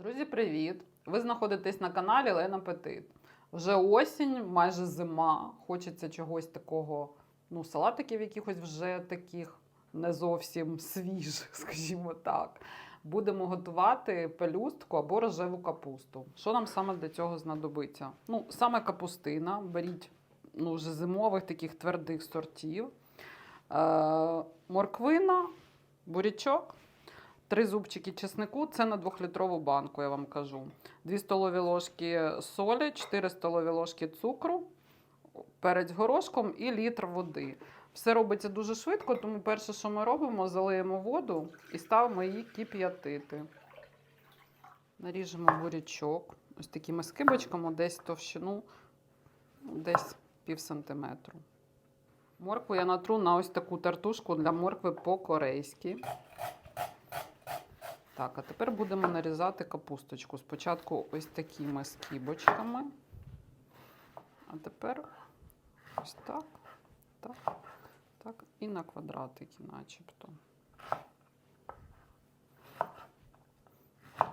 привіт! Ви знаходитесь на каналі Лена Петит. Вже осінь, майже зима. Хочеться чогось такого, ну, салатиків якихось вже таких не зовсім свіжих, скажімо так. Будемо готувати пелюстку або рожеву капусту. Що нам саме для цього знадобиться? Ну, саме капустина. Беріть ну, вже зимових таких твердих сортів. Е, морквина, бурячок. Три зубчики чеснику це на 2-літрову банку, я вам кажу. 2 столові ложки солі, 4 столові ложки цукру, перець горошком і літр води. Все робиться дуже швидко, тому перше, що ми робимо, залиємо воду і ставимо її кип'ятити. Наріжемо бурячок ось такими скибочками, десь товщину, десь пів сантиметру. Моркву я натру на ось таку тартушку для моркви по-корейськи. Так, а тепер будемо нарізати капусточку. Спочатку ось такими скибочками. А тепер ось так, так, так, і на квадратики, начебто.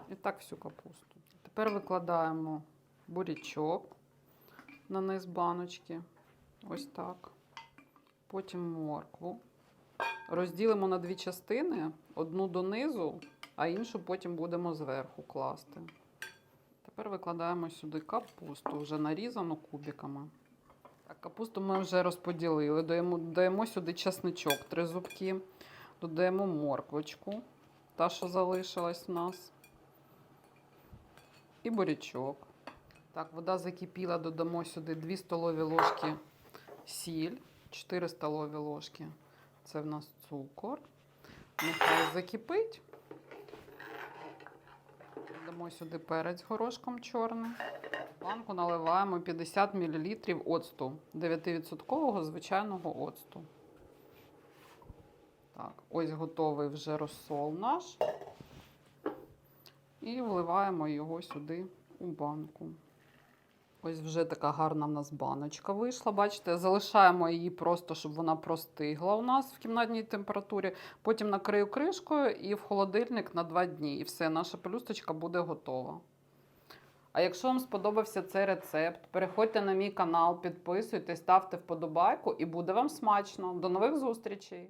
І так всю капусту. Тепер викладаємо бурячок на низ баночки. Ось так. Потім моркву. Розділимо на дві частини: одну донизу, а іншу потім будемо зверху класти. Тепер викладаємо сюди капусту, вже нарізану кубиками. Так, капусту ми вже розподілили. Даємо, даємо сюди чесничок, три зубки, додаємо морквочку, та, що залишилась в нас, і бурячок. Так, вода закипіла, додамо сюди 2 столові ложки сіль, 4 столові ложки. Це в нас цукор. Нехай закипить. Дамо сюди перець горошком чорним. В банку наливаємо 50 мл оцту, 9% звичайного оцту. Так, ось готовий вже розсол наш. І вливаємо його сюди у банку. Ось вже така гарна в нас баночка вийшла. Бачите, залишаємо її просто, щоб вона простигла у нас в кімнатній температурі. Потім накрию кришкою і в холодильник на 2 дні. І все, наша пелюсточка буде готова. А якщо вам сподобався цей рецепт, переходьте на мій канал, підписуйтесь, ставте вподобайку і буде вам смачно. До нових зустрічей!